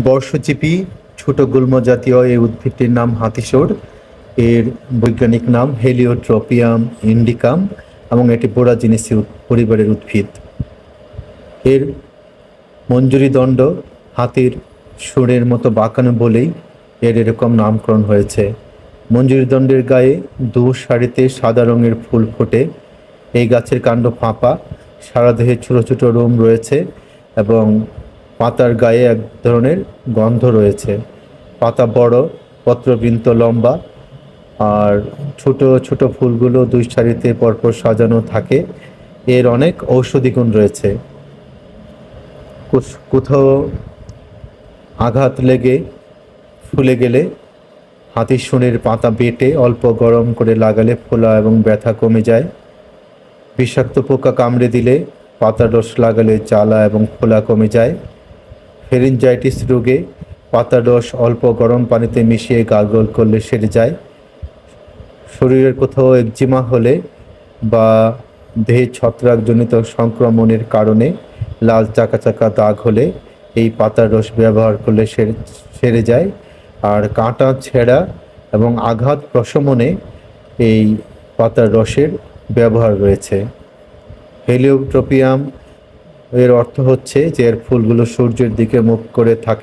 বর্ষজীবী ছোট গুল্ম জাতীয় এই উদ্ভিদটির নাম হাতিসোর এর বৈজ্ঞানিক নাম হেলিওট্রপিয়াম ইন্ডিকাম এবং এটি বোরাজিনেসি পরিবারের উদ্ভিদ। এর মঞ্জুরি দণ্ড হাতির সুরের মতো বাঁকানো বলেই এর এরকম নামকরণ হয়েছে। মঞ্জুরি দণ্ডের গায়ে দু সারিতে সাদা রঙের ফুল ফোটে। এই গাছের কাণ্ড ফাঁপা। সারা দেহে ছোটো ছোটো রোম রয়েছে এবং পাতার গায়ে এক ধরনের গন্ধ রয়েছে। পাতা বড় পত্রবৃন্ত লম্বা, আর ছোট ছোট ফুলগুলো দুই সারিতে পরপর সাজানো থাকে। এর অনেক ঔষধি গুণ রয়েছে। কোথাও আঘাত লেগে, ফুলে গেলে হাতির শুনের পাতা বেটে অল্প গরম করে লাগালে ফোলা এবং ব্যথা কমে যায়। বিষাক্ত পোকা কামড়ে দিলে পাতার রস লাগালে জ্বালা এবং ফোলা কমে যায়। ফেরিনজাইটিস রোগে পাতার রস অল্প গরম পানিতে মিশিয়ে গার্গল করলে সেরে যায়। শরীরের কোথাও একজিমা হলে বা দেহে ছত্রাকজনিত সংক্রমণের কারণে লাল চাকা চাকা দাগ হলে এই পাতার রস ব্যবহার করলে সেরে সেরে যায়। আর কাঁটা ছেঁড়া এবং আঘাত প্রশমনে এই পাতার রসের ব্যবহার রয়েছে। হেলিওট্রপিয়াম এর অর্থ হচ্ছে যে এর ফুলগুলো সূর্যের দিকে মুখ করে থাকে।